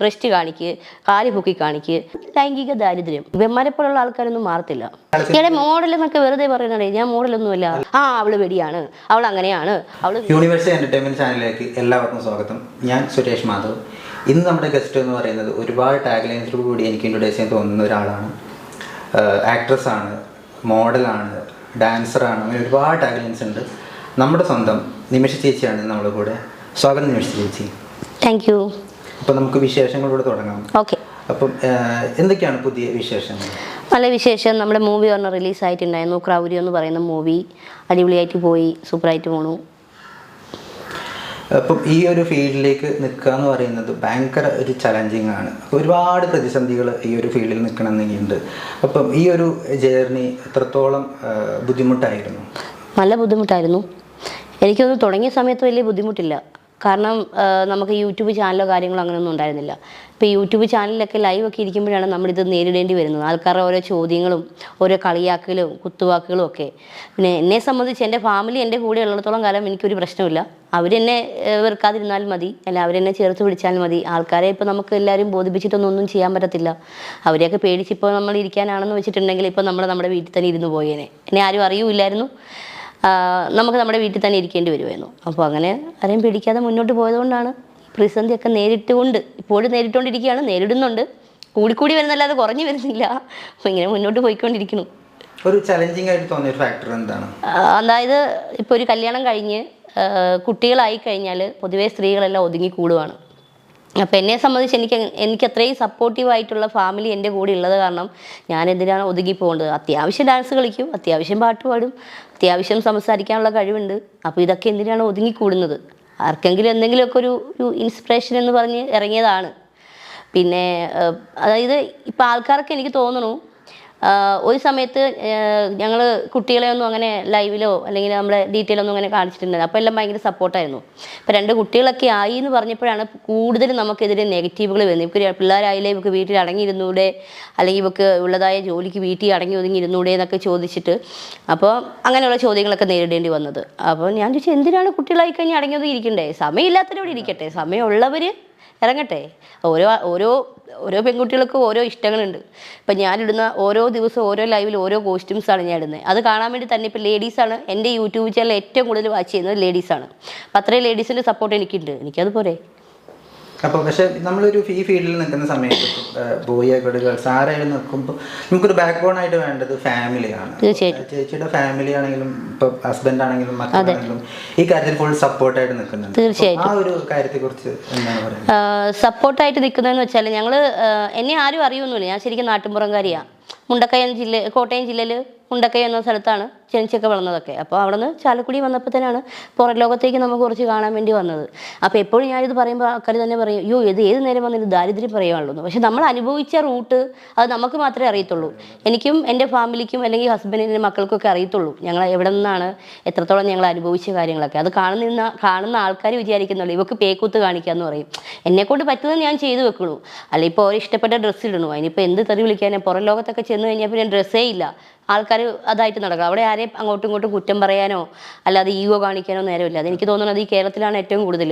Breast കാണിക്ക് കാൽ പൊക്കി കാണിക്ക്. ലൈംഗിക ദാരിദ്ര്യം. ഇവന്മാരെ പോലുള്ള ആൾക്കാരൊന്നും മാറത്തില്ല. ഇയാളെ മോഡൽ എന്നൊക്കെ വെറുതെ പറയുന്നുണ്ടേ ഞാൻ മോഡലൊന്നുമല്ല. ആ അവൾ വെടിയാണ്. അവൾ അങ്ങനെയാണ്. അവൾ യൂണിവേഴ്സിറ്റി എന്റർടൈൻമെന്റ് ചാനലിലേക്ക് എല്ലാവർക്കും സ്വാഗതം. ഞാൻ സുരേഷ് മാധവ്. ഇന്ന് നമ്മുടെ ഗസ്റ്റ് എന്ന് പറയുന്നത് ഒരുപാട് ടാഗ് ലൈൻസിലൂടെ കൂടി എനിക്ക് ഇൻട്രൊഡ്യൂസ് ചെയ്യാൻ തോന്നുന്ന ഒരാളാണ്. ആക്ട്രസ് ആണ് മോഡലാണ് ഡാൻസറാണ് അങ്ങനെ ഒരുപാട് ടാഗ് ലൈൻസ് ഉണ്ട്. നമ്മുടെ സ്വന്തം നിമിഷ ചേച്ചിയാണ് നമ്മുടെ കൂടെ. സ്വാഗതം നിമിഷ ചേച്ചി. താങ്ക് യു അപ്പോൾ നമുക്ക് വിശേഷങ്ങളോട് തുടങ്ങാം. ഓക്കെ. അപ്പം എന്തൊക്കെയാണ് പുതിയ വിശേഷങ്ങൾ? നല്ല വിശേഷം. നമ്മുടെ മൂവി പറഞ്ഞ റിലീസായിട്ടുണ്ടായിരുന്നു. ക്രൗരി എന്ന് പറയുന്ന മൂവി. അടിപൊളിയായിട്ട് പോയി. സൂപ്പറായിട്ട് പോണു. അപ്പം ഈ ഒരു ഫീൽഡിലേക്ക് നിൽക്കുക എന്ന് പറയുന്നത് ഭയങ്കര ഒരു ചലഞ്ചിങ് ആണ്. ഒരുപാട് പ്രതിസന്ധികൾ ഈ ഒരു ഫീൽഡിൽ നിൽക്കണമെന്നുണ്ട്. അപ്പം ഈ ഒരു ജേർണി എത്രത്തോളം ബുദ്ധിമുട്ടായിരുന്നു? നല്ല ബുദ്ധിമുട്ടായിരുന്നു. എനിക്കൊന്ന് തുടങ്ങിയ സമയത്ത് വലിയ ബുദ്ധിമുട്ടില്ല. കാരണം നമുക്ക് യൂട്യൂബ് ചാനലോ കാര്യങ്ങളോ അങ്ങനെയൊന്നും ഉണ്ടായിരുന്നില്ല. ഇപ്പോൾ യൂട്യൂബ് ചാനലിലൊക്കെ ലൈവ് ഒക്കെ ഇരിക്കുമ്പോഴാണ് നമ്മളിത് നേരിടേണ്ടി വരുന്നത്. ആൾക്കാരുടെ ഓരോ ചോദ്യങ്ങളും ഓരോ കളിയാക്കലും കുത്തുവാക്കുകളും ഒക്കെ. പിന്നെ എന്നെ സംബന്ധിച്ച് എന്റെ ഫാമിലി എന്റെ കൂടെ ഉള്ളിടത്തോളം കാലം എനിക്കൊരു പ്രശ്നമില്ല അവരെന്നെ വെറുക്കാതിരുന്നാൽ മതി. അല്ല അവരെന്നെ ചേർത്ത് പിടിച്ചാൽ മതി. ആൾക്കാരെ ഇപ്പോൾ നമുക്ക് എല്ലാവരും ബോധിപ്പിച്ചിട്ടൊന്നും ഒന്നും ചെയ്യാൻ പറ്റത്തില്ല. അവരെയൊക്കെ പേടിച്ചിപ്പോൾ നമ്മൾ ഇരിക്കാനാണെന്ന് വെച്ചിട്ടുണ്ടെങ്കിൽ ഇപ്പോൾ നമ്മൾ നമ്മുടെ വീട്ടിൽ തന്നെ ഇരുന്ന് പോയേനെ. എന്നെ ആരും അറിയൂല്ലായിരുന്നു. നമുക്ക് നമ്മുടെ വീട്ടിൽ തന്നെ ഇരിക്കേണ്ടി വരുമായിരുന്നു അപ്പോൾ അങ്ങനെ ആരെയും പേടിക്കാതെ മുന്നോട്ട് പോയതുകൊണ്ടാണ് പ്രതിസന്ധിയൊക്കെ നേരിട്ടുകൊണ്ട് ഇപ്പോഴും നേരിട്ടുകൊണ്ടിരിക്കുകയാണ് നേരിടുന്നുണ്ട്. കൂടിക്കൂടി വരുന്നല്ലാതെ കുറഞ്ഞു വരുന്നില്ല. അപ്പോൾ ഇങ്ങനെ മുന്നോട്ട് പോയിക്കൊണ്ടിരിക്കുന്നു. ഒരു ചലഞ്ചിങ് ആയിട്ട് തോന്നിയ ഫാക്ടർ എന്താണ്? അതായത് ഇപ്പോൾ ഒരു കല്യാണം കഴിഞ്ഞ് കുട്ടികളായി കഴിഞ്ഞാൽ പൊതുവേ സ്ത്രീകളെല്ലാം ഒതുങ്ങി കൂടുവാണ്. അപ്പോൾ എന്നെ സംബന്ധിച്ച് എനിക്ക് എനിക്ക് അത്രയും സപ്പോർട്ടീവ് ആയിട്ടുള്ള ഫാമിലി എന്റെ കൂടെ ഉള്ളത് കാരണം ഞാൻ എന്തിനാണ് ഒതുങ്ങി പോകേണ്ടത്? അത്യാവശ്യം ഡാൻസ് കളിക്കും അത്യാവശ്യം പാട്ട് പാടും അത്യാവശ്യം സംസാരിക്കാനുള്ള കഴിവുണ്ട്. അപ്പോൾ ഇതൊക്കെ എന്തിനാണ് ഒതുങ്ങിക്കൂടുന്നത് ആർക്കെങ്കിലും എന്തെങ്കിലുമൊക്കെ ഒരു ഒരു ഇൻസ്പിറേഷൻ എന്ന് പറഞ്ഞ് ഇറങ്ങിയതാണ്. പിന്നെ അതായത് ഇപ്പം ആൾക്കാർക്ക് എനിക്ക് തോന്നുന്നു ഒരു സമയത്ത് ഞങ്ങൾ കുട്ടികളെ ഒന്നും അങ്ങനെ ലൈവിലോ അല്ലെങ്കിൽ നമ്മളെ ഡീറ്റെയിൽ ഒന്നും അങ്ങനെ കാണിച്ചിട്ടുണ്ടായിരുന്നു അപ്പോൾ എല്ലാം ഭയങ്കര സപ്പോർട്ടായിരുന്നു. അപ്പോൾ രണ്ട് കുട്ടികളൊക്കെ ആയി എന്ന് പറഞ്ഞപ്പോഴാണ് കൂടുതലും നമുക്കെതിരെ നെഗറ്റീവുകൾ വരുന്നത്. ഇവർക്ക് പിള്ളേരായാലേ ഇവർക്ക് വീട്ടിൽ അടങ്ങിയിരുന്നൂടെ? അല്ലെങ്കിൽ ഇവർക്ക് ഉള്ളതായ ജോലിക്ക് വീട്ടിൽ അടങ്ങി ഒതുങ്ങി ഇരുന്നൂടെ എന്നൊക്കെ ചോദിച്ചിട്ട് അപ്പോൾ അങ്ങനെയുള്ള ചോദ്യങ്ങളൊക്കെ നേരിടേണ്ടി വന്നത്. അപ്പോൾ ഞാൻ ചോദിച്ചു എന്തിനാണ് കുട്ടികളായി കഴിഞ്ഞാൽ അടങ്ങി ഒതുങ്ങി ഇരിക്കണ്ടേ സമയമില്ലാത്തവരോട് ഇരിക്കട്ടെ. സമയമുള്ളവർ ഇറങ്ങട്ടെ ഓരോ ഓരോ ഓരോ പെൺകുട്ടികൾക്കും ഓരോ ഇഷ്ടങ്ങളുണ്ട്. ഇപ്പം ഞാനിടുന്ന ഓരോ ദിവസവും ഓരോ ലൈവിൽ ഓരോ കോസ്റ്റ്യൂംസാണ് ഞാൻ ഇടുന്നത് അത് കാണാൻ വേണ്ടി തന്നെ ഇപ്പം ലേഡീസാണ് എന്റെ യൂട്യൂബ് ചാനൽ ഏറ്റവും കൂടുതൽ വാച്ച് ചെയ്യുന്നത് ലേഡീസാണ് അപ്പം അത്രയും ലേഡീസിന്റെ സപ്പോർട്ട് എനിക്കുണ്ട്. എനിക്കത് പോരെ. അപ്പോൾ പക്ഷേ നമ്മളൊരു ഈ ഫീൽഡിൽ നിൽക്കുന്ന സമയത്ത് ബോയ് ആയിക്കോട്ടെ ഗേൾസ് ആരായാലും നിൽക്കുമ്പോൾ നമുക്കൊരു ബാക്ക് ബോൺ ആയിട്ട് വേണ്ടത് ഫാമിലിയാണ്. ചേച്ചിയുടെ ഫാമിലി ആണെങ്കിലും ഇപ്പൊ ഹസ്ബൻഡ് ആണെങ്കിലും മക്കളാണെങ്കിലും ഈ കാര്യത്തിൽ ഫുൾ സപ്പോർട്ടായിട്ട് നിൽക്കുന്നുണ്ട്. തീർച്ചയായിട്ടും. ആ ഒരു കാര്യത്തെക്കുറിച്ച് എന്താണ് പറയുന്നത്? സപ്പോർട്ടായിട്ട് നിൽക്കുന്നതെന്ന് വെച്ചാൽ ഞങ്ങൾ എന്നെ ആരും അറിയൊന്നുമില്ല. ഞാൻ ശരിക്കും നാട്ടിൻപുറംകാരിയാണ് മുണ്ടക്കയം ജില്ല കോട്ടയം ജില്ലയിൽ മുണ്ടക്കയം എന്ന സ്ഥലത്താണ് ജനിച്ചൊക്കെ വളർന്നതൊക്കെ. അപ്പോൾ അവിടെ നിന്ന് ചാലക്കുടി വന്നപ്പോൾ തന്നെയാണ് പുറം ലോകത്തേക്ക് നമുക്ക് കുറച്ച് കാണാൻ വേണ്ടി വന്നത്. അപ്പോൾ എപ്പോഴും ഞാനിത് പറയുമ്പോൾ ആൾക്കാർ തന്നെ പറയും അയ്യോ ഇത് ഏത് നേരം വന്നിട്ട് ദാരിദ്ര്യം പറയുകയുള്ളൂ എന്ന്." പക്ഷെ നമ്മൾ അനുഭവിച്ച റൂട്ട് അത് നമുക്ക് മാത്രമേ അറിയത്തുള്ളൂ. എനിക്കും എന്റെ ഫാമിലിക്കും അല്ലെങ്കിൽ ഹസ്ബൻഡിന്റെ മക്കൾക്കൊക്കെ അറിയത്തുള്ളൂ ഞങ്ങൾ എവിടെ നിന്നാണ് എത്രത്തോളം ഞങ്ങൾ അനുഭവിച്ച കാര്യങ്ങളൊക്കെ. അത് കാണുന്ന കാണുന്ന ആൾക്കാർ വിചാരിക്കുന്നുള്ളൂ ഇവക്ക് പേക്കൂത്ത് കാണിക്കാന്ന് പറയും. എന്നെക്കൊണ്ട് പറ്റുന്നത് ഞാൻ ചെയ്തു വെക്കണു അല്ലെങ്കിൽ ഇപ്പോൾ ഇഷ്ടപ്പെട്ട ഡ്രസ്സ് ഇടണു? അതിനിപ്പോൾ എന്ത് തെറി വിളിക്കാനും? പുറം ലോകത്തൊക്കെ ചെന്ന് കഴിഞ്ഞാൽ പിന്നെ ഡ്രസ്സേ ഇല്ല. ആൾക്കാർ അതായിട്ട് നടക്കുക അവിടെ ആരെയും അങ്ങോട്ടും ഇങ്ങോട്ടും കുറ്റം പറയാനോ അല്ലാതെ ഈഗോ കാണിക്കാനോ നേരമില്ല. അതെനിക്ക് തോന്നുന്നത് ഈ കേരളത്തിലാണ് ഏറ്റവും കൂടുതൽ.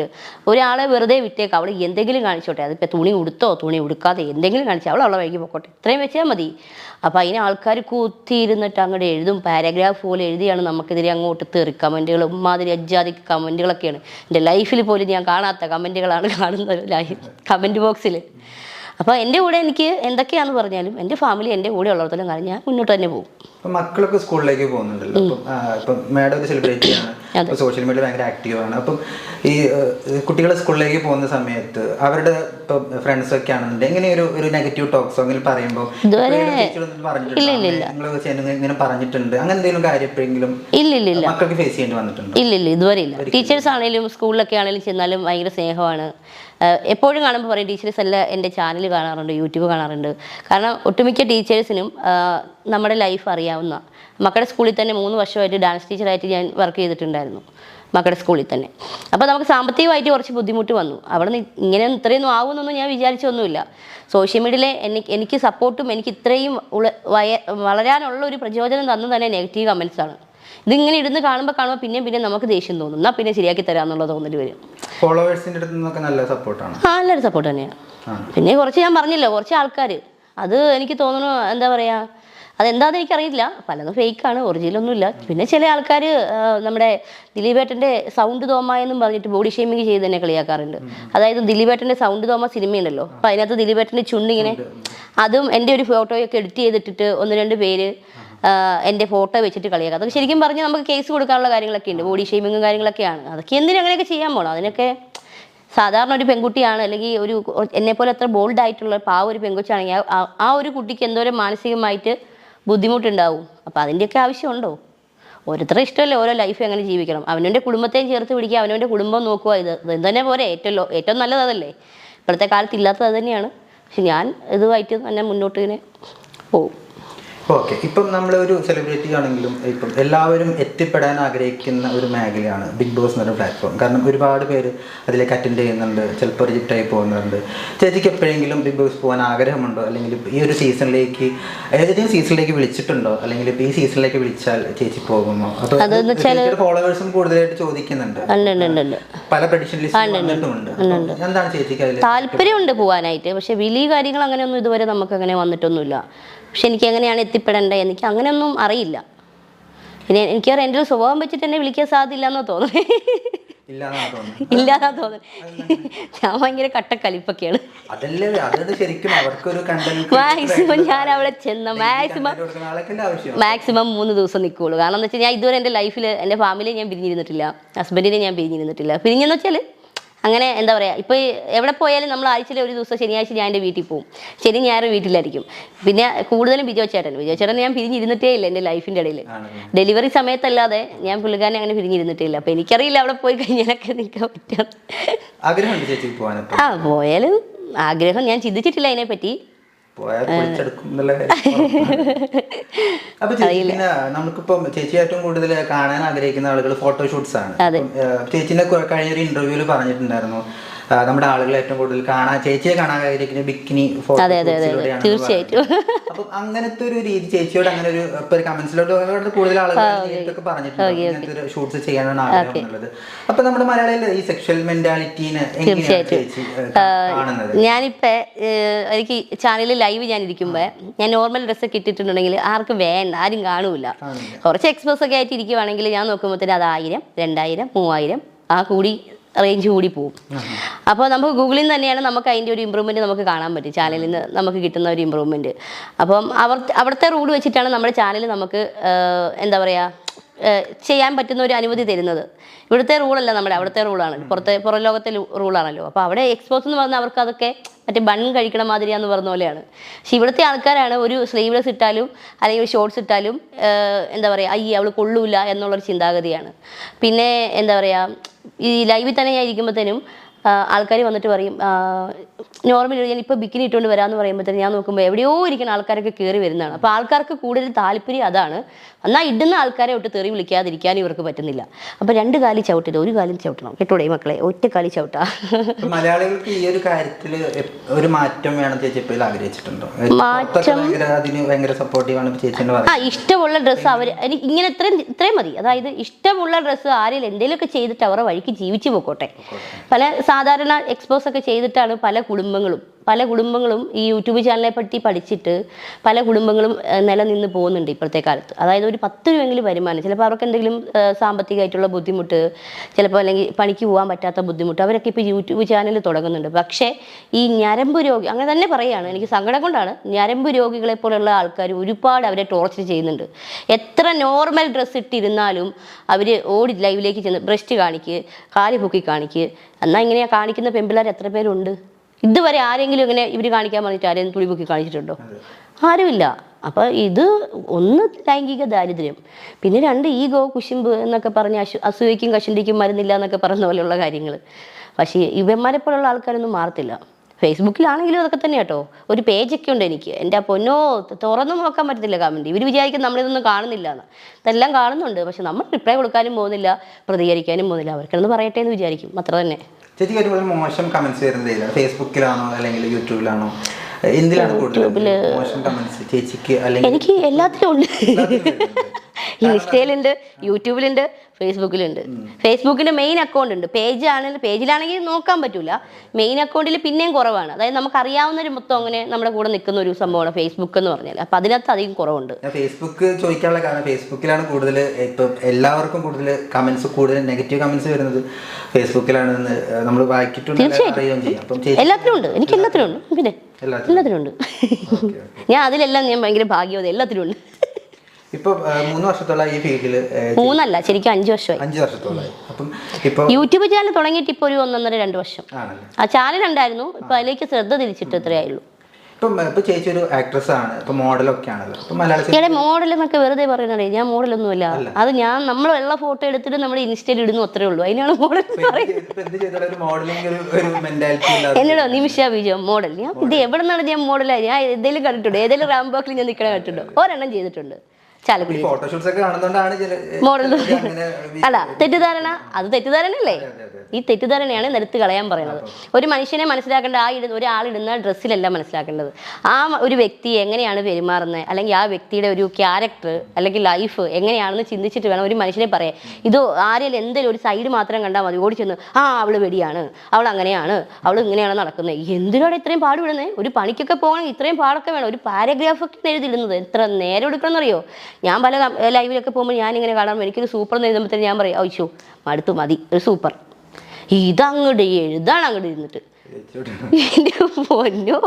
ഒരാളെ വെറുതെ വിട്ടേക്കാം. അവൾ എന്തെങ്കിലും കാണിച്ചോട്ടെ. അതിപ്പോൾ തുണി ഉടുത്തോ തുണി ഉടുക്കാതെ എന്തെങ്കിലും കാണിച്ചാൽ അവൾ അവളെ വഴിക്ക് പോക്കോട്ടെ. ഇത്രയും വെച്ചാൽ മതി. അപ്പോൾ അതിന് ആൾക്കാർ കുത്തിയിരുന്നിട്ട് അങ്ങോട്ട് എഴുതും. പാരഗ്രാഫ് പോലെ എഴുതിയാണ് നമുക്കെതിരെ അങ്ങോട്ട് തെറി കമന്റുകൾ ഉമ്മാതിരി അജ്ജാതി കമന്റുകളൊക്കെയാണ് എന്റെ ലൈഫിൽ പോലും ഞാൻ കാണാത്ത കമന്റുകളാണ് കാണുന്നത് ലൈഫ് കമന്റ് ബോക്സിൽ അപ്പോൾ എന്റെ കൂടെ എനിക്ക് എന്തൊക്കെയാണെന്ന് പറഞ്ഞാലും എന്റെ ഫാമിലി എന്റെ കൂടെ ഉള്ളിടത്തോളം കാര്യം ഞാൻ മുന്നോട്ട് തന്നെ പോകും. മക്കളൊക്കെ സ്കൂളിലേക്ക് പോകുന്നുണ്ടല്ലോ. ഇപ്പം മാഡം ഒരു സെലിബ്രിറ്റി ഇപ്പം സോഷ്യൽ മീഡിയ ഭയങ്കര ആക്റ്റീവ് ആണ്. അപ്പം ഈ കുട്ടികൾ സ്കൂളിലേക്ക് പോകുന്ന സമയത്ത് അവരുടെ ഇപ്പം ഫ്രണ്ട്സ് ഒക്കെ ആണെന്നുണ്ടെങ്കിൽ ഇങ്ങനെ ഒരു ഒരു നെഗറ്റീവ് ടോക്സോ അങ്ങനെ പറയുമ്പോൾ ഇങ്ങനെ പറഞ്ഞിട്ടുണ്ട്? അങ്ങനെ എന്തെങ്കിലും കാര്യം എപ്പോഴെങ്കിലും ഇല്ല ഇല്ല ഇല്ല മക്കൾക്ക് ഫേസ് ചെയ്യേണ്ടി വന്നിട്ടുണ്ട്? ഇല്ല. ഇല്ല ഇതുവരെ ഇല്ല. ടീച്ചേഴ്സ് ആണെങ്കിലും സ്കൂളിലൊക്കെ ആണെങ്കിലും ചെന്നാലും ഭയങ്കര സ്നേഹമാണ്. എപ്പോഴും കാണുമ്പോൾ പറയും ടീച്ചേഴ്സ് എല്ലാം എന്റെ ചാനൽ കാണാറുണ്ട് യൂട്യൂബ് കാണാറുണ്ട്. കാരണം ഒട്ടുമിക്ക ടീച്ചേഴ്സിനും നമ്മുടെ ലൈഫ് അറിയാവുന്ന മക്കളുടെ സ്കൂളിൽ തന്നെ മൂന്ന് വർഷമായിട്ട് ഡാൻസ് ടീച്ചറായിട്ട് ഞാൻ വർക്ക് ചെയ്തിട്ടുണ്ടായിരുന്നു. മക്കളുടെ സ്കൂളിൽ തന്നെ. അപ്പോൾ നമുക്ക് സാമ്പത്തികമായിട്ട് കുറച്ച് ബുദ്ധിമുട്ട് വന്നു. അവിടെ നിന്ന് ഇങ്ങനെ ഇത്രയൊന്നും ആവുമെന്നൊന്നും ഞാൻ വിചാരിച്ചൊന്നുമില്ല. സോഷ്യൽ മീഡിയയിലെ എനിക്ക് എനിക്ക് സപ്പോർട്ടും എനിക്ക് ഇത്രയും ഉള വയ വളരാനുള്ള ഒരു പ്രചോദനം തന്നു തന്നെ നെഗറ്റീവ് കമൻസ് ആണ്. ഇതിങ്ങനെ ഇരുന്ന് കാണുമ്പോൾ കാണുമ്പോൾ പിന്നെയും പിന്നെ നമുക്ക് ദേഷ്യം തോന്നും. എന്നാൽ പിന്നെ ശരിയാക്കി തരാമെന്നുള്ള തോന്നൽ വരും. ഫോളോവേഴ്സിന്റെ അടുത്ത് നിന്നൊക്കെ നല്ല സപ്പോർട്ടാണ് ആ നല്ലൊരു സപ്പോർട്ട് തന്നെയാണ് പിന്നെ കുറച്ച് ഞാൻ പറഞ്ഞില്ല കുറച്ച് ആൾക്കാർ അത് എനിക്ക് തോന്നുന്നു എന്താ പറയുക അതെന്താണെന്ന് എനിക്കറിയില്ല. പലതും ഫേക്കാണ് ഒറിജിനലൊന്നുമില്ല. പിന്നെ ചില ആൾക്കാർ നമ്മുടെ ദിലീപേട്ടന്റെ സൗണ്ട് തോമ എന്നും പറഞ്ഞിട്ട് ബോഡി ഷേമിങ് ചെയ്ത് തന്നെ കളിയാക്കാറുണ്ട്. അതായത് ദിലീപേട്ടന്റെ സൗണ്ട് തോമ സിനിമയുണ്ടല്ലോ. അപ്പം അതിനകത്ത് ദിലീപേട്ടന്റെ ചുണ്ടിങ്ങനെ അതും എന്റെ ഒരു ഫോട്ടോയൊക്കെ എഡിറ്റ് ചെയ്തിട്ടിട്ട് ഒന്ന് രണ്ട് പേര് എന്റെ ഫോട്ടോ വെച്ചിട്ട് കളിയാക്കുക അതൊക്കെ ശരിക്കും പറഞ്ഞാൽ നമുക്ക് കേസ് കൊടുക്കാനുള്ള കാര്യങ്ങളൊക്കെ ഉണ്ട്. ബോഡി ഷേമിങ്ങും കാര്യങ്ങളൊക്കെയാണ്. അതൊക്കെ എന്തിനും അങ്ങനെയൊക്കെ ചെയ്യാൻ പോകണം അതിനൊക്കെ സാധാരണ ഒരു പെൺകുട്ടിയാണ്. അല്ലെങ്കിൽ ഒരു എന്നെ പോലെ അത്ര ബോൾഡ് ആയിട്ടുള്ള പാവ ഒരു പെൺകുച്ചാണെങ്കിൽ ആ- ആ ഒരു കുട്ടിക്ക് എന്തോരം മാനസികമായിട്ട് ബുദ്ധിമുട്ടുണ്ടാവും. അപ്പോൾ അതിന്റെയൊക്കെ ആവശ്യമുണ്ടോ? ഓരോരുത്തരുടെ ഇഷ്ടമല്ലേ ഓരോ ലൈഫ് എങ്ങനെ ജീവിക്കണം. അവനവന്റെ കുടുംബത്തെയും ചേർത്ത് പിടിക്കുക അവനവന്റെ കുടുംബം നോക്കുക. ഇത് ഇത് തന്നെ പോരെ. ഏറ്റവും ഏറ്റവും നല്ലത് അതല്ലേ. ഇപ്പോഴത്തെ കാലത്ത് ഇല്ലാത്തത് തന്നെയാണ്. പക്ഷെ ഞാൻ ഇതുമായിട്ട് തന്നെ മുന്നോട്ട് ഇങ്ങനെ പോകും. ഓക്കെ ഇപ്പം നമ്മൾ ഒരു സെലിബ്രിറ്റി ആണെങ്കിലും ഇപ്പം എല്ലാവരും എത്തിപ്പെടാൻ ആഗ്രഹിക്കുന്ന ഒരു മേഖലയാണ് ബിഗ് ബോസ് എന്നൊരു പ്ലാറ്റ്ഫോം കാരണം ഒരുപാട് പേര് അതിലേക്ക് അറ്റൻഡ് ചെയ്യുന്നുണ്ട് ചിലപ്പോൾ റിജക്റ്റ് ആയി പോകുന്നുണ്ട്. ചേച്ചിക്ക് എപ്പോഴെങ്കിലും ബിഗ് ബോസ് പോകാൻ ആഗ്രഹമുണ്ടോ? അല്ലെങ്കിൽ ഈ ഒരു സീസണിലേക്ക് ഏതെങ്കിലും സീസണിലേക്ക് വിളിച്ചിട്ടുണ്ടോ? അല്ലെങ്കിൽ ഈ സീസണിലേക്ക് വിളിച്ചാൽ ചേച്ചി പോകുമോ? അതെന്ന് ഫോളോവേഴ്സും കൂടുതലായിട്ട് ചോദിക്കുന്നുണ്ട്. പല പ്രഡിഷൻ എന്താണ് ചേച്ചിക്ക് അതിൽ താല്പര്യമുണ്ട് പോകാനായിട്ട്. പക്ഷെ വലിയ കാര്യങ്ങൾ അങ്ങനെയൊന്നും ഇതുവരെ നമുക്ക് അങ്ങനെ വന്നിട്ടൊന്നുമില്ല. പക്ഷെ എനിക്ക് എങ്ങനെയാണ് എത്തിപ്പെടേണ്ടത്? എനിക്ക് അങ്ങനെയൊന്നും അറിയില്ല. പിന്നെ എനിക്ക് എന്റെ ഒരു സ്വഭാവം വെച്ചിട്ട് എന്നെ വിളിക്കാൻ സാധ്യമില്ല എന്നാ തോന്നുന്നു. ഇല്ലാതാ തോന്നുന്നു. ഞാൻ ഭയങ്കര കട്ടക്കലിപ്പൊക്കെയാണ്. മാക്സിമം ഞാൻ അവിടെ ചെന്ന മാക്സിമം മാക്സിമം മൂന്ന് ദിവസം നിൽക്കുള്ളൂ കാരണം എന്താ വെച്ചാൽ ഞാൻ ഇതുവരെ എന്റെ ലൈഫിൽ എന്റെ ഫാമിലിയെ ഞാൻ പിരിഞ്ഞിരുന്നിട്ടില്ല. ഹസ്ബൻഡിനെ ഞാൻ പിരിഞ്ഞിരുന്നിട്ടില്ല. പിരിഞ്ഞെന്ന് വെച്ചാൽ അങ്ങനെ എന്താ പറയുക ഇപ്പോൾ എവിടെ പോയാലും നമ്മൾ ആഴ്ചയിൽ ഒരു ദിവസം ശനിയാഴ്ച ഞാൻ എന്റെ വീട്ടിൽ പോകും ശനി ഞായർ വീട്ടിലായിരിക്കും. പിന്നെ കൂടുതലും ബിജോ ചേട്ടൻ. ബിജോ ചേട്ടൻ ഞാൻ പിരിഞ്ഞിരുന്നിട്ടേ ഇല്ല എന്റെ ലൈഫിന്റെ ഇടയിൽ. ഡെലിവറി സമയത്തല്ലാതെ ഞാൻ പുള്ളിക്കാരനെ അങ്ങനെ പിരിഞ്ഞിരുന്നിട്ടേ ഇല്ല. അപ്പോൾ എനിക്കറിയില്ല അവിടെ പോയി കഴിഞ്ഞാലൊക്കെ നിൽക്കാൻ പറ്റുക ആ പോയാലും ആഗ്രഹം ഞാൻ ചിന്തിച്ചിട്ടില്ല അതിനെപ്പറ്റി. അപ്പൊ ചേച്ചി പിന്നെ നമുക്കിപ്പം ചേച്ചി ഏറ്റവും കൂടുതൽ കാണാൻ ആഗ്രഹിക്കുന്ന ആളുകൾ ഫോട്ടോഷൂട്ട്സ് ആണ്. ചേച്ചിന്റെ കഴിഞ്ഞൊരു ഇന്റർവ്യൂവിൽ പറഞ്ഞിട്ടുണ്ടായിരുന്നു. നമ്മുടെ ആളുകൾ ഏറ്റവും കൂടുതൽ കാണാൻ ചേച്ചിയെ കാണാൻ ആഗ്രഹിക്കുന്ന ബിക്കിനി അതെ, അതെ, അതെ. തീർച്ചയായിട്ടും. അപ്പം അങ്ങനത്തെ ഒരു രീതി ചേച്ചിയോട് അങ്ങനെ ഒരു ഇപ്പൊ ഒരു കമന്റ്സിലോട്ട് കൂടുതൽ ആളുകൾ പറഞ്ഞിട്ടുണ്ട്. ഇങ്ങനത്തെ ഒരു ഷൂട്ട്സ് ചെയ്യാനാണ് ആഗ്രഹം എന്നുള്ളത്. അപ്പൊ നമ്മുടെ മലയാളിയിൽ ഈ സെക്ഷൽ മെന്റാലിറ്റീനെ ഏഹ്, കാണുന്നത്? എനിക്ക് ചാനലിൽ ലൈവ് ഞാൻ ഇരിക്കുമ്പോ ഞാൻ നോർമൽ ഡ്രസ്സൊക്കെ ഇട്ടിട്ടുണ്ടെങ്കിൽ ആർക്കും വേണ്ട ആരും കാണൂല. കുറച്ച് എക്സ്പ്രസ് ഒക്കെ ആയിട്ട് ഇരിക്കുവാണെങ്കിൽ ഞാൻ നോക്കുമ്പോഴത്തേന് അത് ആയിരം രണ്ടായിരം മൂവായിരം ആ കൂടി റേഞ്ച് കൂടി പോകും. അപ്പോൾ നമുക്ക് ഗൂഗിളിൽ നിന്ന് തന്നെയാണ് നമുക്ക് അതിന്റെ ഒരു ഇമ്പ്രൂവ്മെന്റ് നമുക്ക് കാണാൻ പറ്റും ചാനലിൽ നിന്ന് നമുക്ക് കിട്ടുന്ന ഒരു ഇമ്പ്രൂവ്മെന്റ് അപ്പം അവർ അവിടുത്തെ റൂൾ വെച്ചിട്ടാണ് നമ്മുടെ ചാനൽ നമുക്ക് എന്താ പറയുക ചെയ്യാൻ പറ്റുന്ന ഒരു അനുമതി തരുന്നത്. ഇവിടുത്തെ റൂളല്ല നമ്മുടെ അവിടുത്തെ റൂളാണ് പുറത്തെ പുറം ലോകത്തെ റൂളാണല്ലോ അപ്പോൾ അവിടെ എക്സ്പോസ് എന്ന് പറഞ്ഞാൽ അവർക്ക് അതൊക്കെ മറ്റേ ബൺ കഴിക്കണ മാതിരിയാന്ന് പറഞ്ഞ പോലെയാണ്. പക്ഷെ ഇവിടുത്തെ ആൾക്കാരാണ് ഒരു സ്ലീവ്ലെസ് ഇട്ടാലും അല്ലെങ്കിൽ ഷോർട്സ് ഇട്ടാലും എന്താ പറയുക അയ്യ അവൾ കൊള്ളൂല എന്നുള്ളൊരു ചിന്താഗതിയാണ്. പിന്നെ എന്താ പറയുക ഈ ലൈവിൽ തന്നെ ഞാൻ ഇരിക്കുമ്പോഴത്തേനും ആൾക്കാർ വന്നിട്ട് പറയും നോർമലി ഞാൻ ഇപ്പോൾ ബിക്കിനി ഇട്ടുകൊണ്ട് വരാമെന്ന് പറയുമ്പോഴത്തേനും ഞാൻ നോക്കുമ്പോൾ എവിടെയോ ഇരിക്കുന്ന ആൾക്കാരൊക്കെ കയറി വരുന്നതാണ്. അപ്പോൾ ആൾക്കാർക്ക് കൂടുതൽ താല്പര്യം അതാണ്. എന്നാൽ ഇടുന്ന ആൾക്കാരെ ഒട്ട് തെറി വിളിക്കാതിരിക്കാൻ ഇവർക്ക് പറ്റുന്നില്ല. അപ്പോൾ രണ്ട് കാലി ചവിട്ടില്ല ഒരു കാലിൽ ചവിട്ടണം. കേട്ടോടെ മക്കളെ? ഒറ്റ കാലി ചവിട്ടാ. മലയാളികൾക്ക് ഈ ഒരു കാര്യത്തിൽ ഒരു മാറ്റം വേണം ചേച്ചി ഇപ്പോൾ ആഗ്രഹിച്ചിട്ടുണ്ടോ? മാറ്റം ആ ഇഷ്ടമുള്ള ഡ്രസ്സ് അവർ എനിക്ക് ഇങ്ങനെ ഇത്രയും ഇത്രയും മതി. അതായത് ഇഷ്ടമുള്ള ഡ്രസ്സ് ആരെങ്കിലും എന്തെങ്കിലുമൊക്കെ ചെയ്തിട്ട് അവരുടെ വഴിക്ക് ജീവിച്ചു പോക്കോട്ടെ. പല സാധാരണ എക്സ്പോസ് ഒക്കെ ചെയ്തിട്ടാണ് പല കുടുംബങ്ങളും. പല കുടുംബങ്ങളും ഈ യൂട്യൂബ് ചാനലിനെ പറ്റി പഠിച്ചിട്ട് പല കുടുംബങ്ങളും നിലനിന്ന് പോകുന്നുണ്ട് ഇപ്പോഴത്തെ കാലത്ത്. അതായത് ഒരു പത്ത് രൂപയെങ്കിലും വരുമാനം. ചിലപ്പോൾ അവർക്ക് എന്തെങ്കിലും സാമ്പത്തികമായിട്ടുള്ള ബുദ്ധിമുട്ട് ചിലപ്പോൾ അല്ലെങ്കിൽ പണിക്ക് പോകാൻ പറ്റാത്ത ബുദ്ധിമുട്ട് അവരൊക്കെ ഇപ്പോൾ യൂട്യൂബ് ചാനൽ തുടങ്ങുന്നുണ്ട്. പക്ഷേ ഈ ഞരമ്പ് രോഗി അങ്ങനെ തന്നെ പറയുകയാണ്. എനിക്ക് സങ്കടം കൊണ്ടാണ്. ഞരമ്പ് രോഗികളെ പോലുള്ള ആൾക്കാർ ഒരുപാട് അവരെ ടോർച്ചർ ചെയ്യുന്നുണ്ട്. എത്ര നോർമൽ ഡ്രസ്സ് ഇട്ടിരുന്നാലും അവർ ഓടി ലൈവിലേക്ക് ചെന്ന് ബ്രസ്റ്റ് കാണിക്ക് കാൽ പൊക്കി കാണിക്ക്. എന്നാൽ ഇങ്ങനെയാണ് കാണിക്കുന്ന പെമ്പിള്ളേർ എത്ര പേരുണ്ട്? ഇതുവരെ ആരെങ്കിലും ഇങ്ങനെ ഇവർ കാണിക്കാൻ പറഞ്ഞിട്ട് ആരെങ്കിലും തുണി പൊക്കി കാണിച്ചിട്ടുണ്ടോ ആരുമില്ല. അപ്പോൾ ഇത് ഒന്ന് ലൈംഗിക ദാരിദ്ര്യം. പിന്നെ രണ്ട് ഈഗോ കുശുമ്പ് എന്നൊക്കെ പറഞ്ഞ് അശു അസൂയയ്ക്കും കശുണ്ടിക്കും മരുന്നില്ല എന്നൊക്കെ പറയുന്ന പോലെയുള്ള കാര്യങ്ങൾ പക്ഷേ ഇവന്മാരെ പോലുള്ള ആൾക്കാരൊന്നും മാറത്തില്ല. ഫേസ്ബുക്കിലാണെങ്കിലും അതൊക്കെ തന്നെ കേട്ടോ. ഒരു പേജൊക്കെ ഉണ്ട് എനിക്ക്. എന്റെ ആ പൊന്നോ തുറന്നു നോക്കാൻ പറ്റത്തില്ല കമന്റ്. ഇവർ വിചാരിക്കും നമ്മളിതൊന്നും കാണുന്നില്ല എന്ന് ഇതെല്ലാം കാണുന്നുണ്ട്. പക്ഷെ നമ്മൾ റിപ്ലൈ കൊടുക്കാനും പോകുന്നില്ല പ്രതികരിക്കാനും പോകുന്നില്ല. അവർക്കെന്ന് പറയട്ടെ എന്ന് വിചാരിക്കും. അത്ര തന്നെ. ചേച്ചിക്ക് ഏറ്റവും മോശം കമന്റ്സ് വരുന്നത് ഫേസ്ബുക്കിലാണോ അല്ലെങ്കിൽ യൂട്യൂബിലാണോ? എന്തിലാണ് കൂടുതൽ മോശം കമന്റ്സ് ചേച്ചിക്ക് അല്ലെങ്കിൽ എനിക്ക് എല്ലാത്തിലും ഉണ്ട്. ഇൻസ്റ്റയിലുണ്ട് യൂട്യൂബിലുണ്ട് ഫേസ്ബുക്കിലുണ്ട്. ഫേസ്ബുക്കിൽ മെയിൻ അക്കൗണ്ട് ഉണ്ട്. പേജ് ആണെങ്കിൽ പേജിലാണെങ്കിൽ നോക്കാൻ പറ്റൂല. മെയിൻ അക്കൗണ്ടിൽ പിന്നെയും കുറവാണ്. അതായത് നമുക്ക് അറിയാവുന്ന ഒരു മൊത്തം അങ്ങനെ നമ്മുടെ കൂടെ നിൽക്കുന്ന ഒരു സംഭവമാണ് ഫേസ്ബുക്ക് എന്ന് പറഞ്ഞാൽ അപ്പൊ അതിനകത്ത് അധികം കുറവുണ്ട്. ഫേസ്ബുക്ക് ചോദിക്കാനുള്ള കാരണം ഫേസ്ബുക്കിലാണ് കൂടുതൽ ഇപ്പൊ എല്ലാവർക്കും കൂടുതൽ കമന്റ്സ് കൂടുതൽ നെഗറ്റീവ് കമന്റ്സ് വരുന്നത് ഫേസ്ബുക്കിലാണെന്ന് നമ്മൾ ചേച്ചി എല്ലാത്തിനും ഉണ്ട് എനിക്ക് എല്ലാത്തിനും ഉണ്ട് പിന്നെ എല്ലാത്തിനും ഉണ്ട് ഞാൻ അതിലെല്ലാം ഞാൻ ഭയങ്കര ഭാഗ്യവതി. എല്ലാത്തിനും ഉണ്ട് ഇപ്പം മൂന്ന് വർഷത്തോളം ഈ ഫീൽഡിൽ മൂന്നല്ല ശരിക്കും അഞ്ച് വർഷമായി. അഞ്ച് വർഷത്തോളായി അപ്പം ഇപ്പൊ യൂട്യൂബ് ചാനൽ തുടങ്ങിയിട്ട് ഇപ്പൊ ഒരു ഒന്നൊന്നര രണ്ട് വർഷം. ആ ചാനൽ ഉണ്ടായിരുന്നു ഇപ്പൊ അതിലേക്ക് ശ്രദ്ധ തിരിച്ചിട്ട് ഇത്രയായുള്ളൂ ചേച്ചി ഒരു ആക്ട്രസ് ആണ് ഇപ്പം മോഡലൊക്കെ ആണല്ലോ മോഡൽ എന്നൊക്കെ വെറുതെ പറയണേ ഞാൻ മോഡലൊന്നുമല്ല അത് ഞാൻ നമ്മൾ ഉള്ള ഫോട്ടോ എടുത്തിട്ട് നമ്മൾ ഇൻസ്റ്റയിൽ ഇടുന്നു അത്രേ ഉള്ളൂ. അതിനാണ് മോഡൽ എന്നോടോ നിമിഷ വിജയം മോഡൽ ഞാൻ ഇത് എവിടെ നിന്നാണ് ഞാൻ മോഡലായി ഞാൻ ഏതെങ്കിലും കണ്ടിട്ടുണ്ടോ? ഏതെങ്കിലും റാംബോക്കിൽ ഞാൻ നിൽക്കണ കണ്ടിട്ടുണ്ടോ? ഒരെണ്ണം ചെയ്തിട്ടുണ്ട്. ചാലക്കുടി. മോഡൽ അല്ല തെറ്റിദ്ധാരണ. അത് തെറ്റിദ്ധാരണയല്ലേ? ഈ തെറ്റിദ്ധാരണയാണ് നിരത്ത് കളയാൻ പറയുന്നത്. ഒരു മനുഷ്യനെ മനസ്സിലാക്കേണ്ട ആ ഇടുന്ന ഒരാളിടുന്ന ഡ്രസ്സിലല്ല മനസ്സിലാക്കേണ്ടത്. ആ ഒരു വ്യക്തി എങ്ങനെയാണ് പെരുമാറുന്നത് അല്ലെങ്കിൽ ആ വ്യക്തിയുടെ ഒരു ക്യാരക്ടർ അല്ലെങ്കിൽ ലൈഫ് എങ്ങനെയാണെന്ന് ചിന്തിച്ചിട്ട് വേണം ഒരു മനുഷ്യനെ പറയാൻ. ഇത് ആരെങ്കിലും എന്തെങ്കിലും ഒരു സൈഡ് മാത്രം കണ്ടാൽ മതി. ഓടി ചെന്ന് ആ അവൾ വെടിയാണ്. അവൾ അങ്ങനെയാണ്. അവൾ ഇങ്ങനെയാണ് നടക്കുന്നത് എന്തിനാണ് ഇത്രയും പാടുവിടുന്നത് ഒരു പണിക്കൊക്കെ പോകണമെങ്കിൽ ഇത്രയും പാടൊക്കെ വേണം. ഒരു പാരഗ്രാഫൊക്കെ എഴുതിയിടുന്നത് എത്ര നേരം എടുക്കണമെന്നറിയോ? ഞാൻ പല ലൈവിലൊക്കെ പോകുമ്പോൾ ഞാൻ ഇങ്ങനെ കാണാൻ എനിക്കൊരു സൂപ്പർ എന്ന് എഴുതുമ്പോഴത്തേന് ഞാൻ പറയും ഔശോ മടുത്തു മതി ഒരു സൂപ്പർ ഇതങ്ങോട്ട് എഴുതാണ് അങ്ങോട്ട് ഇരുന്നിട്ട്. പൊന്നോ.